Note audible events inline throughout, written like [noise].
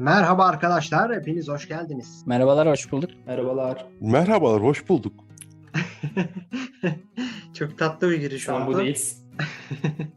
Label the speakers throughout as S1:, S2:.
S1: Merhaba arkadaşlar, hepiniz hoş geldiniz.
S2: Merhabalar, hoş bulduk.
S3: Merhabalar.
S4: Merhabalar, hoş bulduk. [laughs]
S1: Çok tatlı bir giriş
S3: Şu an
S1: oldu.
S3: buradayız.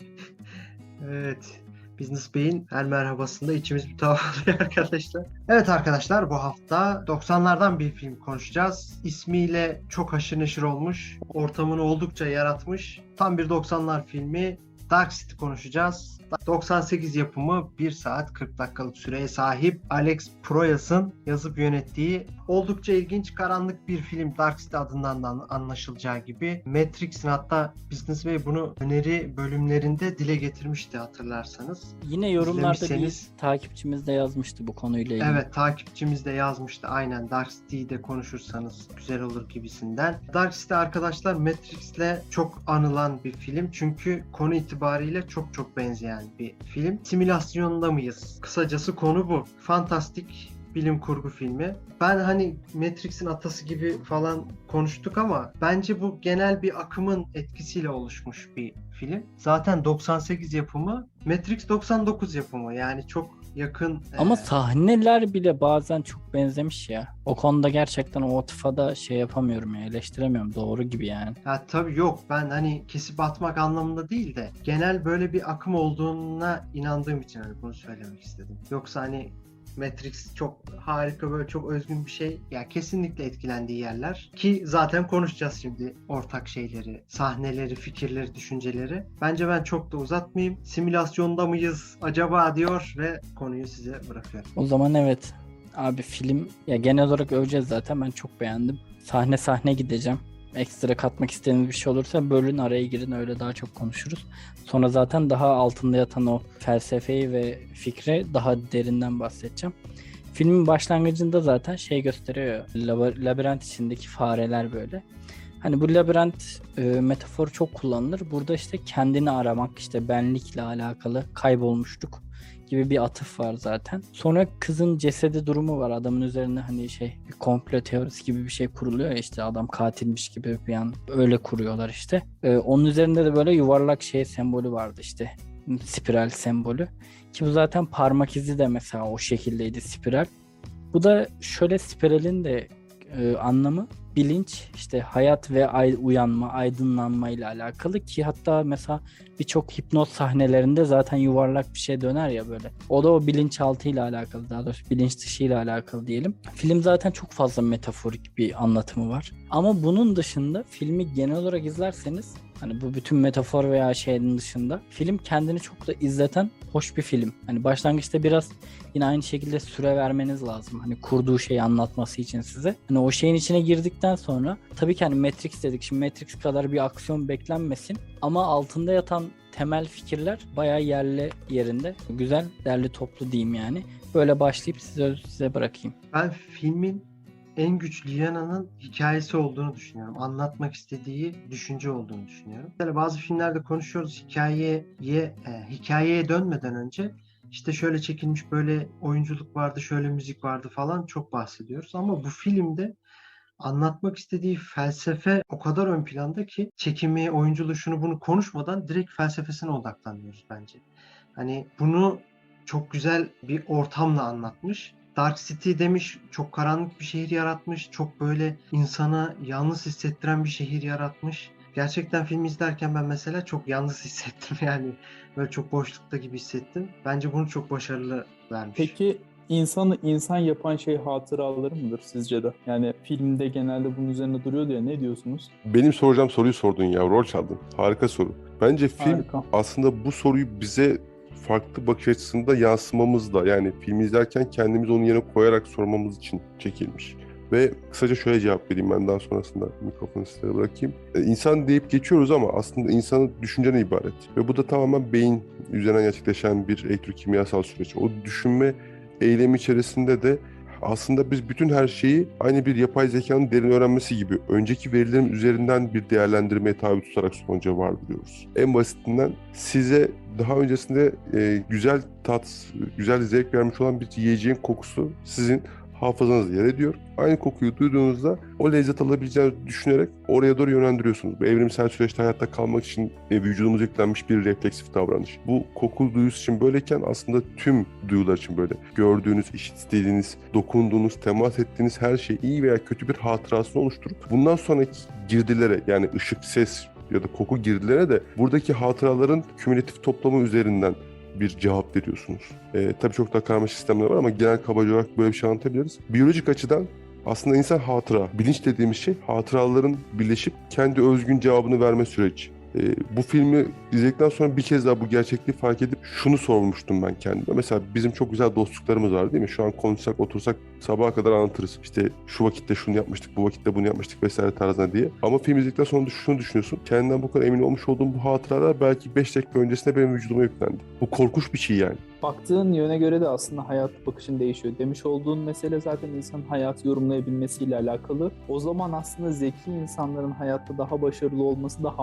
S3: [laughs]
S1: evet, Business Bey'in her merhabasında içimiz bir tuhaf [laughs] oluyor arkadaşlar. Evet arkadaşlar, bu hafta 90'lardan bir film konuşacağız. İsmiyle çok haşır neşir olmuş, ortamını oldukça yaratmış. Tam bir 90'lar filmi Dark City konuşacağız. 98 yapımı 1 saat 40 dakikalık süreye sahip Alex Proyas'ın yazıp yönettiği oldukça ilginç karanlık bir film Dark City adından da anlaşılacağı gibi. Matrix'in hatta Business Bey bunu öneri bölümlerinde dile getirmişti hatırlarsanız.
S2: Yine yorumlarda bir takipçimiz de yazmıştı bu konuyla ilgili.
S1: Evet takipçimiz de yazmıştı aynen Dark City'yi de konuşursanız güzel olur gibisinden. Dark City arkadaşlar Matrix'le çok anılan bir film çünkü konu itibariyle çok çok benzeyen bir film. Simülasyonda mıyız? Kısacası konu bu. Fantastik bilim kurgu filmi. Ben hani Matrix'in atası gibi falan konuştuk ama bence bu genel bir akımın etkisiyle oluşmuş bir film. Zaten 98 yapımı, Matrix 99 yapımı. Yani çok yakın.
S2: Ama
S1: e,
S2: sahneler bile bazen çok benzemiş ya. O konuda gerçekten o atıfada şey yapamıyorum ya, eleştiremiyorum. Doğru gibi yani.
S1: Ya tabii yok ben hani kesip atmak anlamında değil de genel böyle bir akım olduğuna inandığım için hani bunu söylemek istedim. Yoksa hani Matrix çok harika böyle çok özgün bir şey. Ya kesinlikle etkilendiği yerler ki zaten konuşacağız şimdi ortak şeyleri, sahneleri, fikirleri, düşünceleri. Bence ben çok da uzatmayayım. Simülasyonda mıyız acaba diyor ve konuyu size bırakıyorum.
S2: O zaman evet. Abi film ya genel olarak öveceğiz zaten. Ben çok beğendim. Sahne sahne gideceğim. Ekstra katmak istediğiniz bir şey olursa bölün araya girin öyle daha çok konuşuruz. Sonra zaten daha altında yatan o felsefeyi ve fikre daha derinden bahsedeceğim. Filmin başlangıcında zaten şey gösteriyor. laba- Labirent içindeki fareler böyle. Hani bu labirent e, metaforu çok kullanılır. Burada işte kendini aramak, işte benlikle alakalı kaybolmuşluk gibi bir atıf var zaten. Sonra kızın cesedi durumu var. Adamın üzerine hani şey bir komplo teorisi gibi bir şey kuruluyor işte adam katilmiş gibi bir an öyle kuruyorlar işte. Ee, onun üzerinde de böyle yuvarlak şey sembolü vardı işte. Spiral sembolü. Ki bu zaten parmak izi de mesela o şekildeydi spiral. Bu da şöyle spiralin de e, anlamı bilinç, işte hayat ve ay, uyanma, aydınlanma ile alakalı ki hatta mesela birçok hipnoz sahnelerinde zaten yuvarlak bir şey döner ya böyle. O da o bilinçaltı ile alakalı daha doğrusu bilinç dışı ile alakalı diyelim. Film zaten çok fazla metaforik bir anlatımı var. Ama bunun dışında filmi genel olarak izlerseniz hani bu bütün metafor veya şeyin dışında film kendini çok da izleten hoş bir film. Hani başlangıçta biraz yine aynı şekilde süre vermeniz lazım. Hani kurduğu şeyi anlatması için size. Hani o şeyin içine girdikten sonra tabii ki hani Matrix dedik. Şimdi Matrix kadar bir aksiyon beklenmesin. Ama altında yatan temel fikirler bayağı yerli yerinde. Güzel, derli toplu diyeyim yani. Böyle başlayıp size size bırakayım.
S1: Ben filmin en güçlü yanının hikayesi olduğunu düşünüyorum. Anlatmak istediği düşünce olduğunu düşünüyorum. Mesela bazı filmlerde konuşuyoruz hikayeye, e, hikayeye dönmeden önce işte şöyle çekilmiş böyle oyunculuk vardı, şöyle müzik vardı falan çok bahsediyoruz. Ama bu filmde anlatmak istediği felsefe o kadar ön planda ki çekimi, oyunculuğu şunu bunu konuşmadan direkt felsefesine odaklanıyoruz bence. Hani bunu çok güzel bir ortamla anlatmış. Dark City demiş, çok karanlık bir şehir yaratmış, çok böyle insana yalnız hissettiren bir şehir yaratmış. Gerçekten film izlerken ben mesela çok yalnız [laughs] hissettim yani. Böyle çok boşlukta gibi hissettim. Bence bunu çok başarılı vermiş.
S3: Peki insanı insan yapan şey hatıraları mıdır sizce de? Yani filmde genelde bunun üzerine duruyordu ya ne diyorsunuz?
S4: Benim soracağım soruyu sordun ya, rol çaldın. Harika soru. Bence film
S3: Harika.
S4: aslında bu soruyu bize farklı bakış açısında yansımamızla yani film izlerken kendimizi onun yerine koyarak sormamız için çekilmiş. Ve kısaca şöyle cevap vereyim ben daha sonrasında mikrofonu size bırakayım. Ee, İnsan deyip geçiyoruz ama aslında insanın düşünceden ibaret. Ve bu da tamamen beyin üzerinden gerçekleşen bir elektrokimyasal süreç. O düşünme eylemi içerisinde de aslında biz bütün her şeyi aynı bir yapay zekanın derin öğrenmesi gibi önceki verilerin üzerinden bir değerlendirmeye tabi tutarak sonuca vardırıyoruz. En basitinden size daha öncesinde e, güzel tat, güzel zevk vermiş olan bir yiyeceğin kokusu sizin hafızanızda yer ediyor. Aynı kokuyu duyduğunuzda o lezzet alabileceğinizi düşünerek oraya doğru yönlendiriyorsunuz. Bu evrimsel süreçte hayatta kalmak için e, vücudumuza yüklenmiş bir refleksif davranış. Bu koku duyusu için böyleyken aslında tüm duyular için böyle. Gördüğünüz, işittiğiniz, dokunduğunuz, temas ettiğiniz her şey iyi veya kötü bir hatırasını oluşturup bundan sonraki girdilere yani ışık, ses ya da koku girdilerine de buradaki hatıraların kümülatif toplamı üzerinden bir cevap veriyorsunuz. Ee, tabii çok daha karmaşık sistemler var ama genel kabaca olarak böyle bir şey anlatabiliriz. Biyolojik açıdan aslında insan hatıra, bilinç dediğimiz şey hatıraların birleşip kendi özgün cevabını verme süreci. Ee, bu filmi izledikten sonra bir kez daha bu gerçekliği fark edip şunu sormuştum ben kendime. Mesela bizim çok güzel dostluklarımız var değil mi? Şu an konuşsak, otursak sabaha kadar anlatırız. İşte şu vakitte şunu yapmıştık, bu vakitte bunu yapmıştık vesaire tarzına diye. Ama film izledikten sonra şunu düşünüyorsun. Kendinden bu kadar emin olmuş olduğum bu hatıralar belki 5 dakika öncesinde benim vücuduma yüklendi. Bu korkunç bir şey yani.
S3: Baktığın yöne göre de aslında hayat bakışın değişiyor. Demiş olduğun mesele zaten insanın hayatı yorumlayabilmesiyle alakalı. O zaman aslında zeki insanların hayatta daha başarılı olması da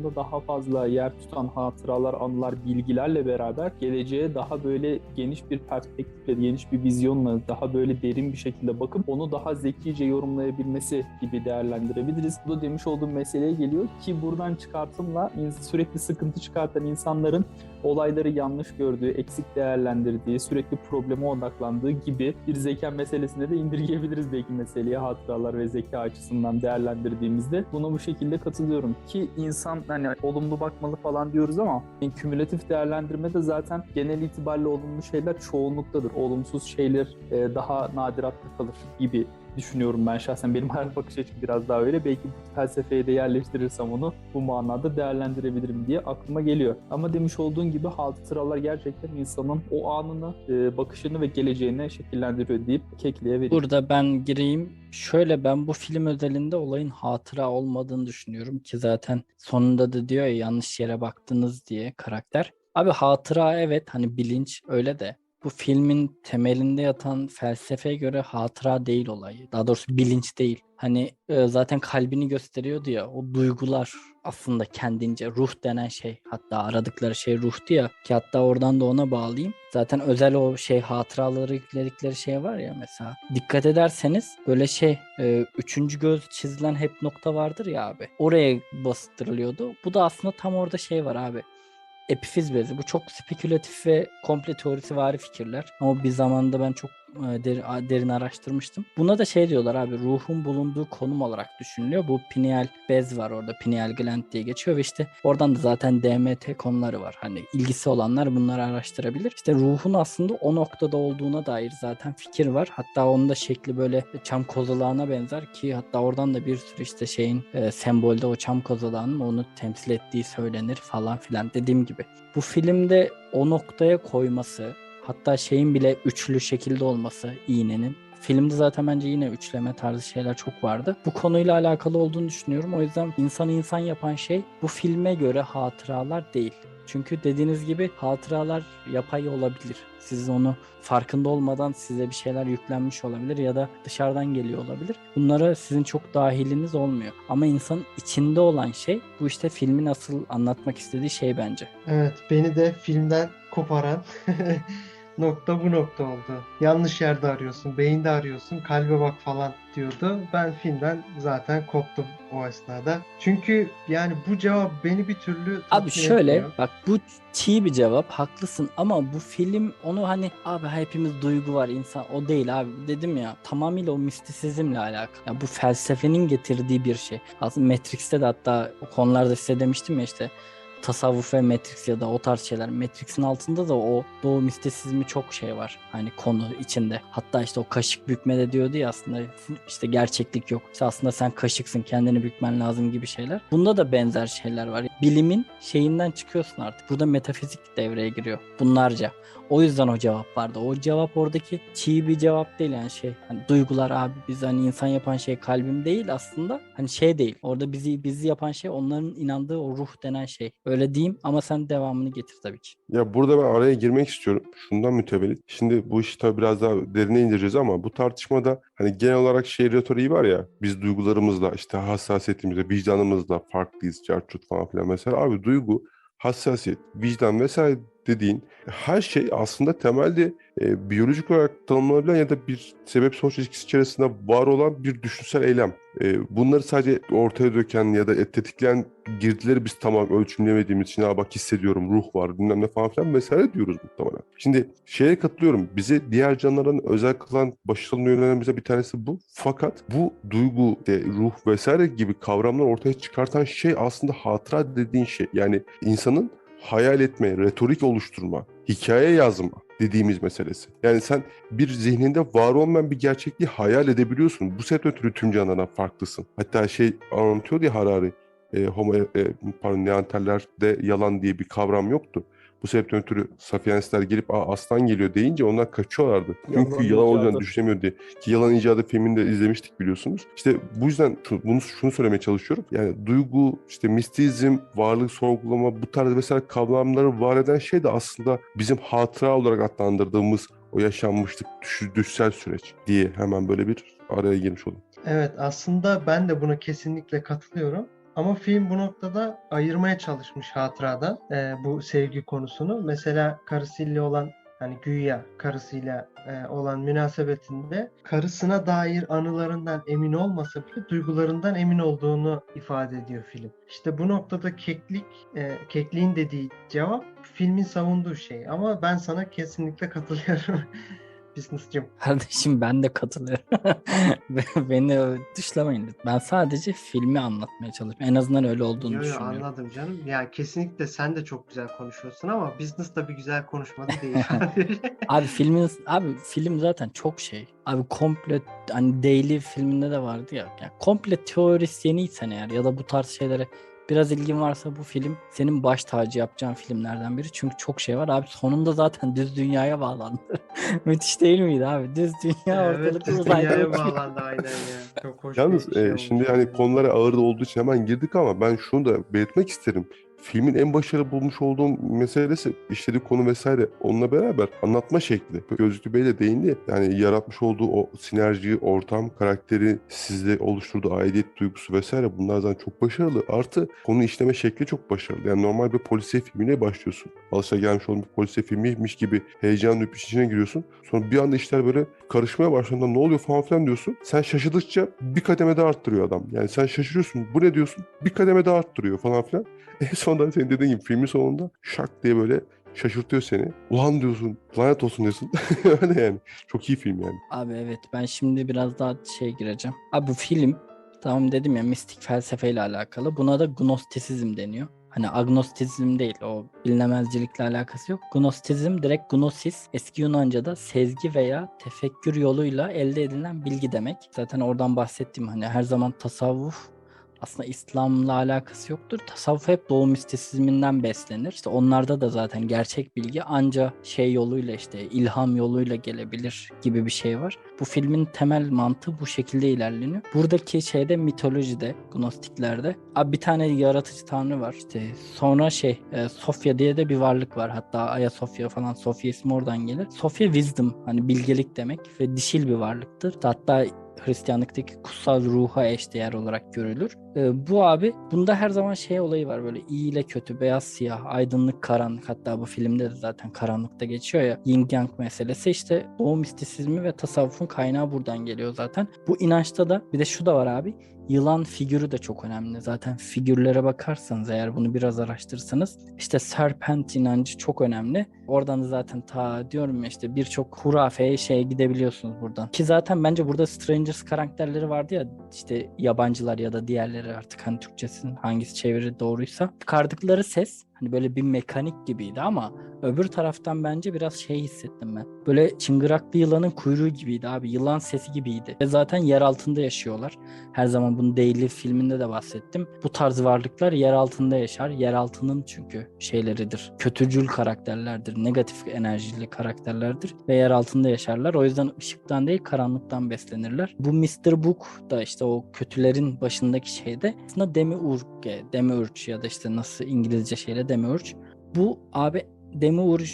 S3: hafızalarında daha fazla yer tutan hatıralar, anılar, bilgilerle beraber geleceğe daha böyle geniş bir perspektifle, geniş bir vizyonla, daha böyle derin bir şekilde bakıp onu daha zekice yorumlayabilmesi gibi değerlendirebiliriz. Bu da demiş olduğum meseleye geliyor ki buradan çıkartımla sürekli sıkıntı çıkartan insanların olayları yanlış gördüğü, eksik değerlendirdiği, sürekli probleme odaklandığı gibi bir zeka meselesine de indirgeyebiliriz belki meseleye hatıralar ve zeka açısından değerlendirdiğimizde. Buna bu şekilde katılıyorum ki insan hani olumlu bakmalı falan diyoruz ama yani kümülatif değerlendirme de zaten genel itibariyle olumlu şeyler çoğunluktadır. Olumsuz şeyler e, daha nadiratta kalır gibi düşünüyorum ben şahsen. Benim hayat bakış açım biraz daha öyle. Belki bu felsefeye de yerleştirirsem onu bu manada değerlendirebilirim diye aklıma geliyor. Ama demiş olduğun gibi hatıralar gerçekten insanın o anını, e, bakışını ve geleceğini şekillendiriyor deyip kekliğe.
S2: Burada ben gireyim. Şöyle ben bu film özelinde olayın hatıra olmadığını düşünüyorum ki zaten sonunda da diyor ya yanlış yere baktınız diye karakter. Abi hatıra evet hani bilinç öyle de bu filmin temelinde yatan felsefeye göre hatıra değil olayı. Daha doğrusu bilinç değil. Hani e, zaten kalbini gösteriyordu ya o duygular aslında kendince ruh denen şey hatta aradıkları şey ruhtu ya ki hatta oradan da ona bağlayayım. Zaten özel o şey hatıraları yükledikleri şey var ya mesela. Dikkat ederseniz böyle şey e, üçüncü göz çizilen hep nokta vardır ya abi. Oraya bastırılıyordu. Bu da aslında tam orada şey var abi epifiz bezi. Bu çok spekülatif ve komple teorisi vari fikirler. Ama bir zamanda ben çok derin, derin araştırmıştım. Buna da şey diyorlar abi ruhun bulunduğu konum olarak düşünülüyor. Bu pineal bez var orada pineal gland diye geçiyor ve işte oradan da zaten DMT konuları var. Hani ilgisi olanlar bunları araştırabilir. İşte ruhun aslında o noktada olduğuna dair zaten fikir var. Hatta onun da şekli böyle çam kozalağına benzer ki hatta oradan da bir sürü işte şeyin e, sembolde o çam kozalağının onu temsil ettiği söylenir falan filan dediğim gibi. Bu filmde o noktaya koyması Hatta şeyin bile üçlü şekilde olması iğnenin. Filmde zaten bence yine üçleme tarzı şeyler çok vardı. Bu konuyla alakalı olduğunu düşünüyorum. O yüzden insanı insan yapan şey bu filme göre hatıralar değil. Çünkü dediğiniz gibi hatıralar yapay olabilir. Siz onu farkında olmadan size bir şeyler yüklenmiş olabilir ya da dışarıdan geliyor olabilir. Bunlara sizin çok dahiliniz olmuyor. Ama insanın içinde olan şey bu işte filmin asıl anlatmak istediği şey bence.
S1: Evet, beni de filmden koparan [laughs] nokta bu nokta oldu. Yanlış yerde arıyorsun, beyinde arıyorsun, kalbe bak falan diyordu. Ben filmden zaten koptum o esnada. Çünkü yani bu cevap beni bir türlü
S2: Abi şöyle
S1: etmiyor.
S2: bak bu çiğ bir cevap haklısın ama bu film onu hani abi hepimiz duygu var insan o değil abi dedim ya tamamıyla o mistisizmle alakalı. Ya bu felsefenin getirdiği bir şey. Aslında Matrix'te de hatta o konularda size demiştim ya işte tasavvuf ve Matrix ya da o tarz şeyler. Matrix'in altında da o doğu mistisizmi çok şey var. Hani konu içinde. Hatta işte o kaşık bükmede diyordu ya aslında işte gerçeklik yok. İşte aslında sen kaşıksın kendini bükmen lazım gibi şeyler. Bunda da benzer şeyler var. Bilimin şeyinden çıkıyorsun artık. Burada metafizik devreye giriyor. Bunlarca. O yüzden o cevap vardı. O cevap oradaki çiğ bir cevap değil yani şey. Hani duygular abi biz hani insan yapan şey kalbim değil aslında. Hani şey değil. Orada bizi bizi yapan şey onların inandığı o ruh denen şey. Öyle diyeyim ama sen devamını getir tabii ki.
S4: Ya burada ben araya girmek istiyorum. Şundan mütevellit. Şimdi bu işi tabii biraz daha derine indireceğiz ama bu tartışmada hani genel olarak şey retoriği var ya biz duygularımızla işte hassasiyetimizle vicdanımızla farklıyız. Carçut falan filan mesela. Abi duygu, hassasiyet, vicdan vesaire dediğin her şey aslında temelde e, biyolojik olarak tanımlanabilen ya da bir sebep sonuç ilişkisi içerisinde var olan bir düşünsel eylem. E, bunları sadece ortaya döken ya da tetikleyen girdileri biz tamam ölçümlemediğimiz için "Aa bak hissediyorum ruh var bilmem ne falan filan vesaire diyoruz muhtemelen. Şimdi şeye katılıyorum bizi diğer canlılardan özel kılan başarılı yönlerimizden bir tanesi bu. Fakat bu duygu, de, ruh vesaire gibi kavramlar ortaya çıkartan şey aslında hatıra dediğin şey. Yani insanın hayal etme, retorik oluşturma, hikaye yazma dediğimiz meselesi. Yani sen bir zihninde var olmayan bir gerçekliği hayal edebiliyorsun. Bu sebepten ötürü tüm canlılardan farklısın. Hatta şey anlatıyor ya Harari, e, homo, e, pardon Neandertaller'de yalan diye bir kavram yoktu. Bu sebepten ötürü Sapiensler gelip Aa, aslan geliyor deyince onlar kaçıyorlardı. Çünkü
S3: Yalan
S4: yalan olacağını düşünemiyor diye. Ki yalan icadı filmini de izlemiştik biliyorsunuz. İşte bu yüzden şu- bunu şunu söylemeye çalışıyorum. Yani duygu, işte mistizm, varlık sorgulama bu tarz vesaire kavramları var eden şey de aslında bizim hatıra olarak adlandırdığımız o yaşanmışlık, düş, düşsel süreç diye hemen böyle bir araya girmiş oldum.
S1: Evet aslında ben de buna kesinlikle katılıyorum. Ama film bu noktada ayırmaya çalışmış hatıradan e, bu sevgi konusunu. Mesela karısıyla olan hani güya karısıyla e, olan münasebetinde karısına dair anılarından emin olmasa bile duygularından emin olduğunu ifade ediyor film. İşte bu noktada keklik, e, kekliğin dediği cevap filmin savunduğu şey. Ama ben sana kesinlikle katılıyorum. [laughs] Business'cım. [laughs]
S2: Kardeşim ben de katılıyorum. [laughs] Beni dışlamayın. lütfen. Ben sadece filmi anlatmaya çalışıyorum. En azından öyle olduğunu
S1: Yo, yo,
S2: düşünüyorum.
S1: anladım canım. Ya kesinlikle sen de çok güzel konuşuyorsun ama business da bir güzel konuşmadı değil. [laughs]
S2: Abi filmin abi film zaten çok şey. Abi komple hani Daily filminde de vardı ya. ya komple teorisyeniysen eğer ya da bu tarz şeylere biraz ilgin varsa bu film senin baş tacı yapacağın filmlerden biri. Çünkü çok şey var abi. Sonunda zaten [laughs] düz dünyaya bağlandı. [laughs] Müthiş değil miydi abi? Düz dünya
S1: evet,
S2: ortalıkta
S1: düz dünyaya bağlandı aynen ya. Çok hoş
S4: Yalnız
S1: bir şey
S4: e, şimdi hani konulara ağır olduğu için hemen girdik ama ben şunu da belirtmek isterim. Filmin en başarılı bulmuş olduğum meselesi işlediği konu vesaire onunla beraber anlatma şekli. Gözlüklü Bey de değindi. Yani yaratmış olduğu o sinerji, ortam, karakteri sizde oluşturduğu aidiyet duygusu vesaire bunlar zaten çok başarılı. Artı konu işleme şekli çok başarılı. Yani normal bir polisiye filmine başlıyorsun. Alışagelmiş olduğun bir polisiye filmiymiş gibi heyecan duyup içine giriyorsun. Sonra bir anda işler böyle karışmaya başladığında ne oluyor falan filan diyorsun. Sen şaşırdıkça bir kademe daha arttırıyor adam. Yani sen şaşırıyorsun. Bu ne diyorsun? Bir kademe daha arttırıyor falan filan. En sonunda senin dediğin gibi filmin sonunda şak diye böyle şaşırtıyor seni. Ulan diyorsun, lanet olsun diyorsun. [laughs] Öyle yani. Çok iyi film yani.
S2: Abi evet ben şimdi biraz daha şey gireceğim. Abi bu film tamam dedim ya mistik felsefeyle alakalı. Buna da gnostisizm deniyor. Hani agnostizm değil o bilinemezcilikle alakası yok. Gnostizm direkt gnosis eski Yunanca'da sezgi veya tefekkür yoluyla elde edilen bilgi demek. Zaten oradan bahsettiğim hani her zaman tasavvuf aslında İslam'la alakası yoktur. Tasavvuf hep Doğu mistisizminden beslenir. İşte onlarda da zaten gerçek bilgi anca şey yoluyla işte ilham yoluyla gelebilir gibi bir şey var. Bu filmin temel mantığı bu şekilde ilerleniyor. Buradaki şeyde mitolojide, gnostiklerde bir tane yaratıcı tanrı var. İşte sonra şey e, Sofya diye de bir varlık var. Hatta Ayasofya falan Sofya ismi oradan gelir. Sofya wisdom hani bilgelik demek ve dişil bir varlıktır. Hatta Hristiyanlıktaki kutsal ruha eşdeğer olarak görülür. Ee, bu abi bunda her zaman şey olayı var böyle iyi ile kötü, beyaz siyah, aydınlık karanlık hatta bu filmde de zaten karanlıkta geçiyor ya. Yin Yang meselesi işte doğu mistisizmi ve tasavvufun kaynağı buradan geliyor zaten. Bu inançta da bir de şu da var abi. Yılan figürü de çok önemli. Zaten figürlere bakarsanız eğer bunu biraz araştırırsanız işte serpent inancı çok önemli. Oradan da zaten ta diyorum ya işte birçok hurafeye şeye gidebiliyorsunuz buradan. Ki zaten bence burada Strangers karakterleri vardı ya işte yabancılar ya da diğerleri artık hani Türkçesinin hangisi çeviri doğruysa. Çıkardıkları ses hani böyle bir mekanik gibiydi ama öbür taraftan bence biraz şey hissettim ben. Böyle çıngıraklı yılanın kuyruğu gibiydi abi. Yılan sesi gibiydi. Ve zaten yer altında yaşıyorlar. Her zaman bunu Daily filminde de bahsettim. Bu tarz varlıklar yer altında yaşar. Yer altının çünkü şeyleridir. Kötücül karakterlerdir. Negatif enerjili karakterlerdir. Ve yer altında yaşarlar. O yüzden ışıktan değil karanlıktan beslenirler. Bu Mr. Book da işte o kötülerin başındaki şeyde aslında Demiurge, Demiurge ya da işte nasıl İngilizce şeyle Demiurge. Bu abi Demiurge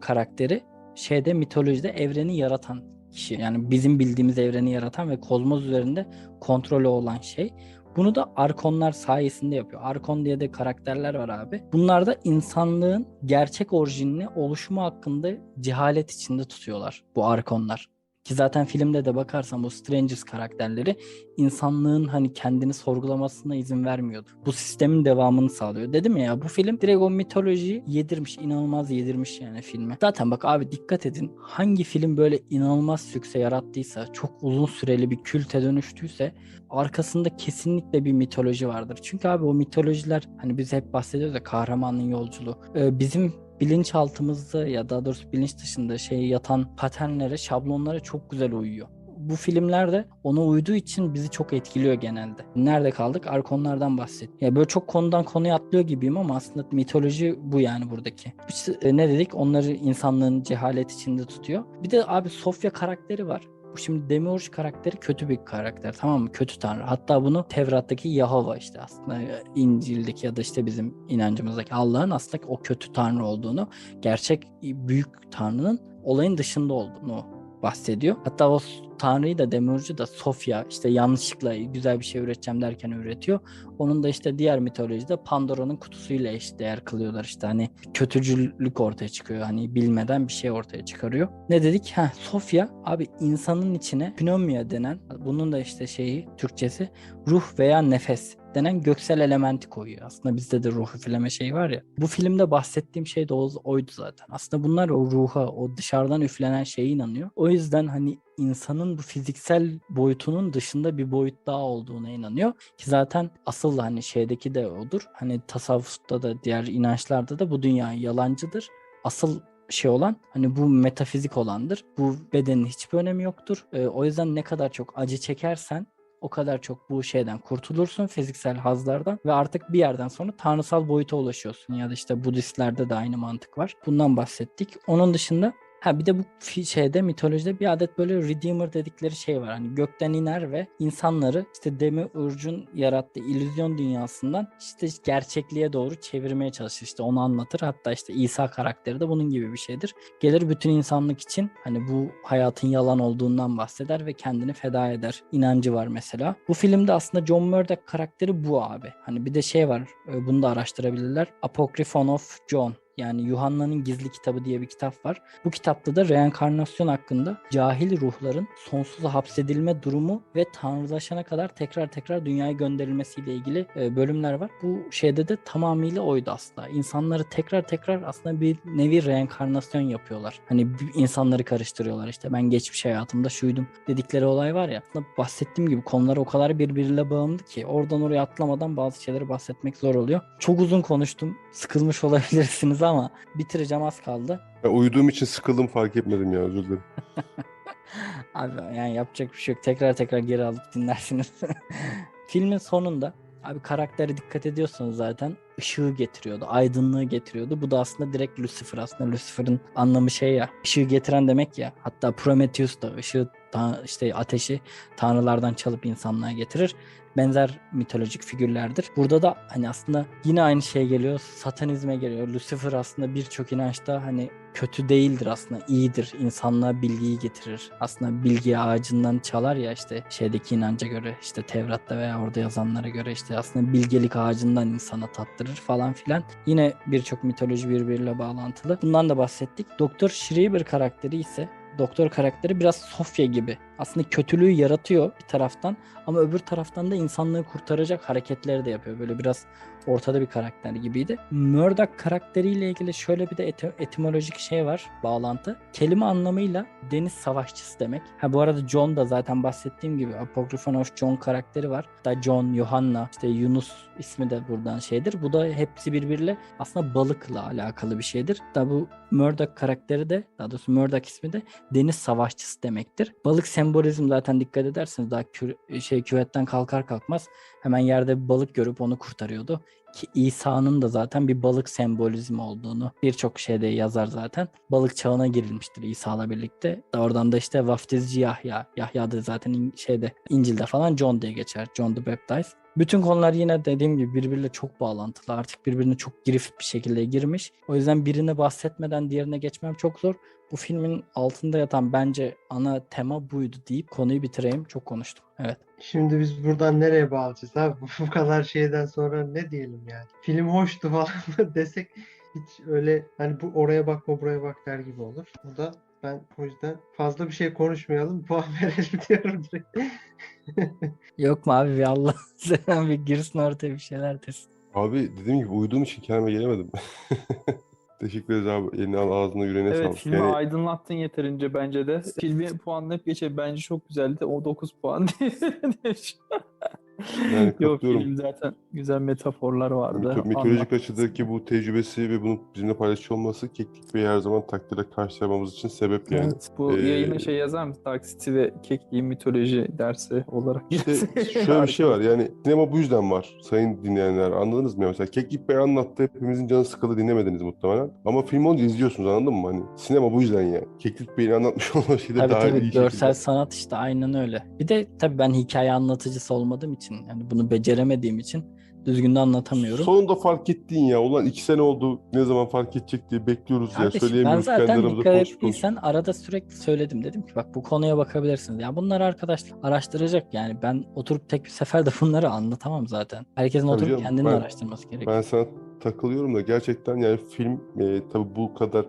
S2: karakteri şeyde mitolojide evreni yaratan kişi. Yani bizim bildiğimiz evreni yaratan ve kozmos üzerinde kontrolü olan şey. Bunu da Arkonlar sayesinde yapıyor. Arkon diye de karakterler var abi. Bunlar da insanlığın gerçek orijinini oluşumu hakkında cehalet içinde tutuyorlar bu Arkonlar. Ki zaten filmde de bakarsan bu Strangers karakterleri insanlığın hani kendini sorgulamasına izin vermiyordu. Bu sistemin devamını sağlıyor. Dedim ya bu film direkt o mitolojiyi yedirmiş. inanılmaz yedirmiş yani filme. Zaten bak abi dikkat edin. Hangi film böyle inanılmaz sükse yarattıysa, çok uzun süreli bir külte dönüştüyse arkasında kesinlikle bir mitoloji vardır. Çünkü abi o mitolojiler hani biz hep bahsediyoruz ya kahramanın yolculuğu. Ee, bizim bilinçaltımızda ya daha doğrusu bilinç dışında şey yatan paternlere, şablonlara çok güzel uyuyor. Bu filmlerde ona uyduğu için bizi çok etkiliyor genelde. Nerede kaldık? Arkonlardan bahset. Ya böyle çok konudan konuya atlıyor gibiyim ama aslında mitoloji bu yani buradaki. İşte, e, ne dedik? Onları insanlığın cehalet içinde tutuyor. Bir de abi Sofya karakteri var. Bu şimdi Demiurge karakteri kötü bir karakter tamam mı? Kötü tanrı. Hatta bunu Tevrat'taki Yahova işte aslında İncil'deki ya da işte bizim inancımızdaki Allah'ın aslında o kötü tanrı olduğunu, gerçek büyük tanrının olayın dışında olduğunu bahsediyor. Hatta o tanrıyı da Demiurge'u da Sofya işte yanlışlıkla güzel bir şey üreteceğim derken üretiyor. Onun da işte diğer mitolojide Pandora'nın kutusuyla eşdeğer kılıyorlar işte hani kötücülük ortaya çıkıyor hani bilmeden bir şey ortaya çıkarıyor. Ne dedik? Ha Sofya abi insanın içine pneumonia denen bunun da işte şeyi Türkçesi ruh veya nefes denen göksel elementi koyuyor. Aslında bizde de ruh üfleme şeyi var ya. Bu filmde bahsettiğim şey de oydu zaten. Aslında bunlar o ruha, o dışarıdan üflenen şeye inanıyor. O yüzden hani insanın bu fiziksel boyutunun dışında bir boyut daha olduğuna inanıyor. Ki zaten asıl hani şeydeki de odur. Hani tasavvufta da diğer inançlarda da bu dünya yalancıdır. Asıl şey olan hani bu metafizik olandır. Bu bedenin hiçbir önemi yoktur. Ee, o yüzden ne kadar çok acı çekersen o kadar çok bu şeyden kurtulursun fiziksel hazlardan ve artık bir yerden sonra tanrısal boyuta ulaşıyorsun ya da işte Budistlerde de aynı mantık var. Bundan bahsettik. Onun dışında Ha bir de bu şeyde mitolojide bir adet böyle Redeemer dedikleri şey var. Hani gökten iner ve insanları işte Demiurge'un yarattığı illüzyon dünyasından işte gerçekliğe doğru çevirmeye çalışır. İşte onu anlatır. Hatta işte İsa karakteri de bunun gibi bir şeydir. Gelir bütün insanlık için hani bu hayatın yalan olduğundan bahseder ve kendini feda eder. İnancı var mesela. Bu filmde aslında John Murdoch karakteri bu abi. Hani bir de şey var. e, Bunu da araştırabilirler. Apocryphon of John. Yani Yuhanna'nın Gizli Kitabı diye bir kitap var. Bu kitapta da reenkarnasyon hakkında cahil ruhların sonsuza hapsedilme durumu ve tanrılaşana kadar tekrar tekrar dünyaya gönderilmesiyle ilgili e, bölümler var. Bu şeyde de tamamıyla oydu aslında. İnsanları tekrar tekrar aslında bir nevi reenkarnasyon yapıyorlar. Hani insanları karıştırıyorlar işte ben geçmiş hayatımda şuydum dedikleri olay var ya. Aslında bahsettiğim gibi konular o kadar birbiriyle bağımlı ki oradan oraya atlamadan bazı şeyleri bahsetmek zor oluyor. Çok uzun konuştum. Sıkılmış [laughs] olabilirsiniz ama bitireceğim az kaldı.
S4: Ya uyuduğum için sıkıldım fark etmedim ya özür dilerim. [laughs]
S2: Abi yani yapacak bir şey yok. Tekrar tekrar geri alıp dinlersiniz. [laughs] Filmin sonunda abi karaktere dikkat ediyorsanız zaten ışığı getiriyordu. Aydınlığı getiriyordu. Bu da aslında direkt Lucifer aslında. Lucifer'ın anlamı şey ya. ışığı getiren demek ya. Hatta Prometheus da ışığı işte ateşi tanrılardan çalıp insanlığa getirir. Benzer mitolojik figürlerdir. Burada da hani aslında yine aynı şey geliyor. Satanizme geliyor. Lucifer aslında birçok inançta hani kötü değildir aslında iyidir. İnsanlığa bilgiyi getirir. Aslında bilgi ağacından çalar ya işte şeydeki inanca göre işte Tevrat'ta veya orada yazanlara göre işte aslında bilgelik ağacından insana tattırır falan filan. Yine birçok mitoloji birbiriyle bağlantılı. Bundan da bahsettik. Doktor Schreiber karakteri ise doktor karakteri biraz Sofya gibi. Aslında kötülüğü yaratıyor bir taraftan ama öbür taraftan da insanlığı kurtaracak hareketleri de yapıyor. Böyle biraz ortada bir karakter gibiydi. Murdoch karakteriyle ilgili şöyle bir de eti- etimolojik şey var, bağlantı. Kelime anlamıyla deniz savaşçısı demek. Ha bu arada John da zaten bahsettiğim gibi Apocryphon of John karakteri var. Da John, Yohanna, işte Yunus ismi de buradan şeydir. Bu da hepsi birbiriyle aslında balıkla alakalı bir şeydir. Da bu Murdoch karakteri de daha doğrusu Murdoch ismi de deniz savaşçısı demektir. Balık sembolizm zaten dikkat ederseniz daha kü- şey küvetten kalkar kalkmaz hemen yerde bir balık görüp onu kurtarıyordu. Ki İsa'nın da zaten bir balık sembolizmi olduğunu birçok şeyde yazar zaten. Balık çağına girilmiştir İsa'la birlikte. Da Oradan da işte vaftizci Yahya. Yahya da zaten şeyde İncil'de falan John diye geçer. John the Baptist. Bütün konular yine dediğim gibi birbiriyle çok bağlantılı. Artık birbirine çok girift bir şekilde girmiş. O yüzden birine bahsetmeden diğerine geçmem çok zor. Bu filmin altında yatan bence ana tema buydu deyip konuyu bitireyim. Çok konuştum. Evet.
S1: Şimdi biz buradan nereye bağlayacağız abi? [laughs] Bu kadar şeyden sonra ne diyelim yani? Film hoştu falan [laughs] desek hiç öyle hani bu oraya bakma buraya bak der gibi olur. Bu da ben o yüzden fazla bir şey konuşmayalım. Puan [laughs] verelim diyorum direkt.
S2: Yok mu abi bir Allah sen bir girsin ortaya bir şeyler desin.
S4: Abi dediğim gibi uyuduğum için kendime gelemedim. Teşekkür ederiz abi. Eline al ağzına yüreğine
S3: Evet
S4: sağlık.
S3: filmi
S4: Yani
S3: aydınlattın yeterince bence de. Filmi puanlayıp geçe bence çok güzeldi. O 9 puan [laughs] demiş. [laughs]
S4: Yani
S3: Yok
S4: katılıyorum.
S3: film zaten güzel metaforlar vardı.
S4: Mito- mitolojik açıdaki bu tecrübesi ve bunu bizimle paylaşıyor olması Keklik Bey'i her zaman takdirle karşılamamız için sebep yani.
S3: Evet, bu
S4: Ee,
S3: yayına şey yazar mısın? Dark City ve Kekliğin mitoloji dersi olarak.
S4: İşte şöyle bir şey var yani sinema bu yüzden var sayın dinleyenler anladınız mı? Mesela Keklik Bey anlattı hepimizin canı sıkıldı dinlemediniz muhtemelen. Ama film olunca izliyorsunuz anladın mı? Hani sinema bu yüzden yani. Keklik Bey'in anlatmış [laughs] olduğu şeyde
S2: Tabii
S4: daha
S2: tabii
S4: iyi
S2: görsel
S4: şekilde.
S2: sanat işte aynen öyle. Bir de tabii ben hikaye anlatıcısı olmadığım için yani bunu beceremediğim için düzgün de anlatamıyorum.
S4: Sonunda fark ettin ya. Ulan iki sene oldu ne zaman fark edecek diye bekliyoruz ya.
S2: Kardeşim, ben
S4: Söyleyemiyoruz kendi
S2: zaten dikkat ettiysen arada sürekli söyledim. Dedim ki bak bu konuya bakabilirsiniz. Ya bunlar arkadaş araştıracak yani. Ben oturup tek bir seferde [laughs] bunları anlatamam zaten. Herkesin
S4: Tabii
S2: oturup
S4: canım,
S2: kendini
S4: ben-
S2: araştırması gerekiyor.
S4: Ben sana takılıyorum da gerçekten yani film e, tabii bu kadar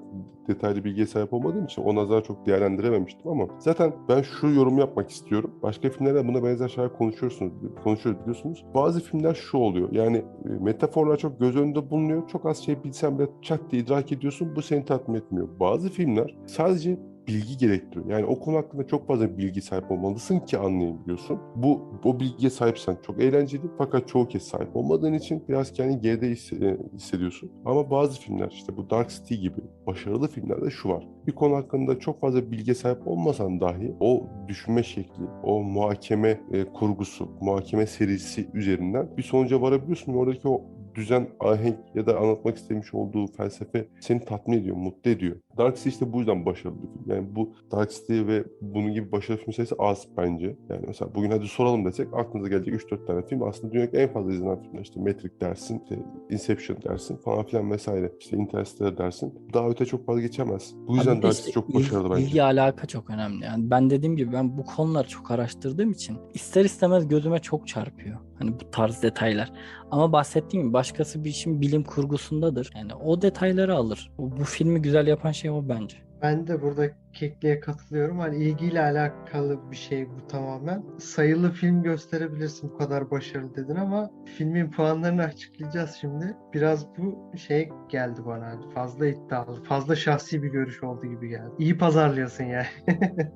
S4: detaylı bilgiye sahip olmadığım için o nazar çok değerlendirememiştim ama zaten ben şu yorum yapmak istiyorum. Başka filmlerde buna benzer şeyler konuşuyorsunuz, konuşuyoruz biliyorsunuz. Bazı filmler şu oluyor yani e, metaforlar çok göz önünde bulunuyor. Çok az şey bilsen bile çat diye idrak ediyorsun. Bu seni tatmin etmiyor. Bazı filmler sadece bilgi gerektiriyor. Yani o konu hakkında çok fazla bilgi sahip olmalısın ki anlayabiliyorsun. Bu o bilgiye sahipsen çok eğlenceli fakat çoğu kez sahip olmadığın için biraz kendini geride e, hissediyorsun. Ama bazı filmler işte bu Dark City gibi başarılı filmlerde şu var. Bir konu hakkında çok fazla bilgiye sahip olmasan dahi o düşünme şekli, o muhakeme e, kurgusu, muhakeme serisi üzerinden bir sonuca varabiliyorsun. Oradaki o düzen, ahenk ya da anlatmak istemiş olduğu felsefe seni tatmin ediyor, mutlu ediyor. Dark City işte bu yüzden başarılı bir film. Yani bu Dark City ve bunun gibi başarılı film sayısı az bence. Yani mesela bugün hadi soralım desek aklınıza gelecek 3-4 tane film aslında dünyadaki en fazla izlenen filmler. İşte Matrix dersin, işte Inception dersin falan filan vesaire. İşte Interstellar dersin. Daha öte çok fazla geçemez. Bu yüzden
S2: Abi
S4: Dark City çok başarılı bence.
S2: İlgi alaka çok önemli. Yani ben dediğim gibi ben bu konuları çok araştırdığım için ister istemez gözüme çok çarpıyor. Hani bu tarz detaylar. Ama bahsettiğim gibi başkası bir işin bilim kurgusundadır. Yani o detayları alır. Bu, bu filmi güzel yapan şey o bence.
S1: Ben de burada Kekli'ye katılıyorum. Hani ilgiyle alakalı bir şey bu tamamen. Sayılı film gösterebilirsin bu kadar başarılı dedin ama filmin puanlarını açıklayacağız şimdi. Biraz bu şey geldi bana. Fazla iddialı, fazla şahsi bir görüş oldu gibi geldi. İyi pazarlıyorsun yani. [laughs]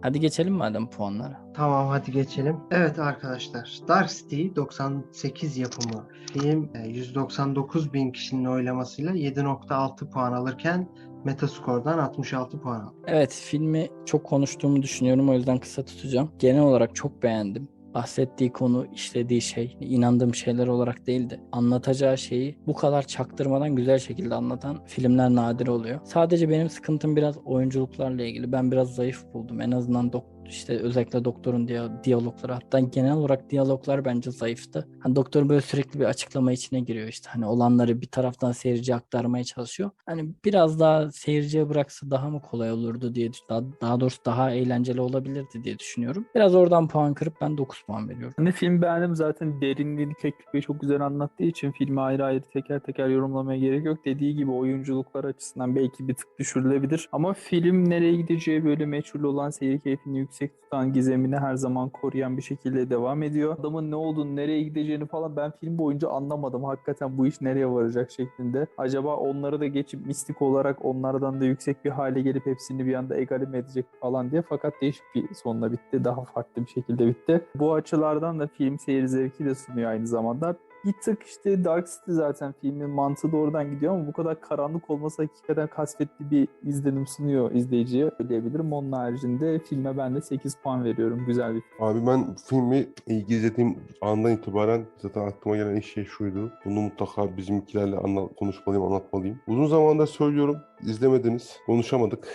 S2: Hadi geçelim madem puanlara.
S1: Tamam hadi geçelim. Evet arkadaşlar Dark City 98 yapımı film e, 199 bin kişinin oylamasıyla 7.6 puan alırken Metascore'dan 66 puan aldı.
S2: Evet filmi çok konuştuğumu düşünüyorum o yüzden kısa tutacağım. Genel olarak çok beğendim. Bahsettiği konu, işlediği şey, inandığım şeyler olarak değildi. Anlatacağı şeyi bu kadar çaktırmadan güzel şekilde anlatan filmler nadir oluyor. Sadece benim sıkıntım biraz oyunculuklarla ilgili. Ben biraz zayıf buldum. En azından dok işte özellikle doktorun diya- diyalogları hatta genel olarak diyaloglar bence zayıftı. Hani doktor böyle sürekli bir açıklama içine giriyor işte hani olanları bir taraftan seyirciye aktarmaya çalışıyor. Hani biraz daha seyirciye bıraksa daha mı kolay olurdu diye daha, daha doğrusu daha eğlenceli olabilirdi diye düşünüyorum. Biraz oradan puan kırıp ben 9 puan veriyorum.
S3: De film beğendim zaten derinliğini Keklik Bey çok güzel anlattığı için filmi ayrı ayrı teker teker yorumlamaya gerek yok. Dediği gibi oyunculuklar açısından belki bir tık düşürülebilir. Ama film nereye gideceği böyle meçhul olan seyir keyfini yüksek tutan gizemini her zaman koruyan bir şekilde devam ediyor. Adamın ne olduğunu nereye gideceğini falan ben film boyunca anlamadım. Hakikaten bu iş nereye varacak şeklinde. Acaba onları da geçip mistik olarak onlardan da yüksek bir hale gelip hepsini bir anda egale mi edecek falan diye. Fakat değişik bir sonla bitti. Daha farklı bir şekilde bitti. Bu açılardan da film seyir zevki de sunuyor aynı zamanda. Bir tık işte Dark City zaten filmin mantığı da oradan gidiyor ama bu kadar karanlık olması hakikaten kasvetli bir izlenim sunuyor izleyiciye söyleyebilirim. Onun haricinde filme ben de 8 puan veriyorum. Güzel bir film.
S4: Abi ben filmi ilk izlediğim andan itibaren zaten aklıma gelen şey şuydu. Bunu mutlaka bizimkilerle anla- konuşmalıyım, anlatmalıyım. Uzun zamandır söylüyorum. İzlemediniz, konuşamadık.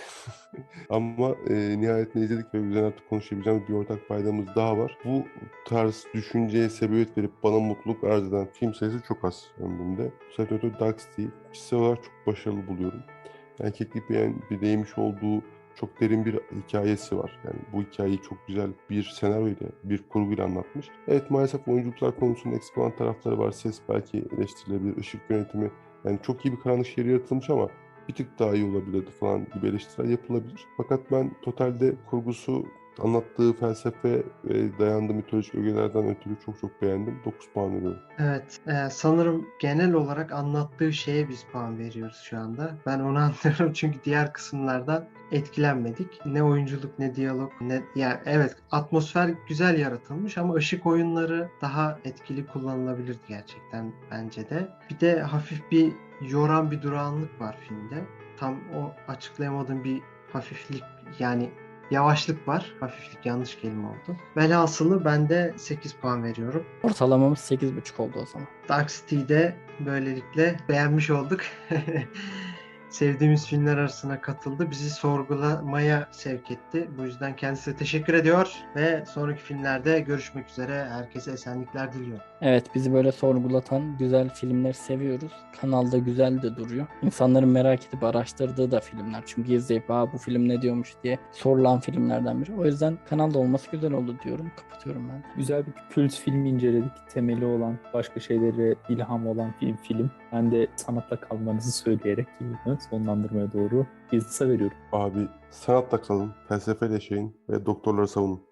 S4: [laughs] Ama e, nihayetinde izledik ve üzerine artık konuşabileceğimiz bir ortak paydamız daha var. Bu tarz düşünceye sebebiyet verip bana mutluluk arz eden film sayısı çok az ömrümde. Bu sebeple Dark City'yi kişisel olarak çok başarılı buluyorum. Yani Keklik Bey'in bir değmiş olduğu çok derin bir hikayesi var. Yani bu hikayeyi çok güzel bir senaryoyla, bir kurguyla anlatmış. Evet maalesef oyunculuklar konusunda eksik olan tarafları var. Ses belki eleştirilebilir, ışık yönetimi. Yani çok iyi bir karanlık şehir yaratılmış ama bir tık daha iyi olabilirdi falan gibi eleştiriler yapılabilir. Fakat ben totalde kurgusu, anlattığı felsefe ve dayandığı mitolojik ögelerden ötürü çok çok beğendim. 9 puan veriyorum.
S1: Evet, e, sanırım genel olarak anlattığı şeye biz puan veriyoruz şu anda. Ben onu [laughs] anlıyorum çünkü diğer kısımlardan etkilenmedik. Ne oyunculuk ne diyalog ne yani evet atmosfer güzel yaratılmış ama ışık oyunları daha etkili kullanılabilirdi gerçekten bence de. Bir de hafif bir yoran bir durağanlık var filmde. Tam o açıklayamadığım bir hafiflik yani yavaşlık var. Hafiflik yanlış kelime oldu. Velhasılı ben de 8 puan veriyorum.
S2: Ortalamamız 8.5 oldu o zaman.
S1: Dark City'de böylelikle beğenmiş olduk. [laughs] Sevdiğimiz filmler arasına katıldı. Bizi sorgulamaya sevk etti. Bu yüzden kendisine teşekkür ediyor ve sonraki filmlerde görüşmek üzere. Herkese esenlikler diliyorum.
S2: Evet bizi böyle sorgulatan güzel filmleri seviyoruz. Kanalda güzel de duruyor. İnsanların merak edip araştırdığı da filmler. Çünkü izleyip Aa, bu film ne diyormuş diye sorulan filmlerden biri. O yüzden kanalda olması güzel oldu diyorum. Kapatıyorum ben.
S3: Güzel bir kült filmi inceledik. Temeli olan, başka şeylere ilham olan bir film. Ben de sanatla kalmanızı söyleyerek yayını sonlandırmaya doğru bir kısa veriyorum.
S4: Abi sanatla kalın, felsefeyle yaşayın ve doktorları savunun.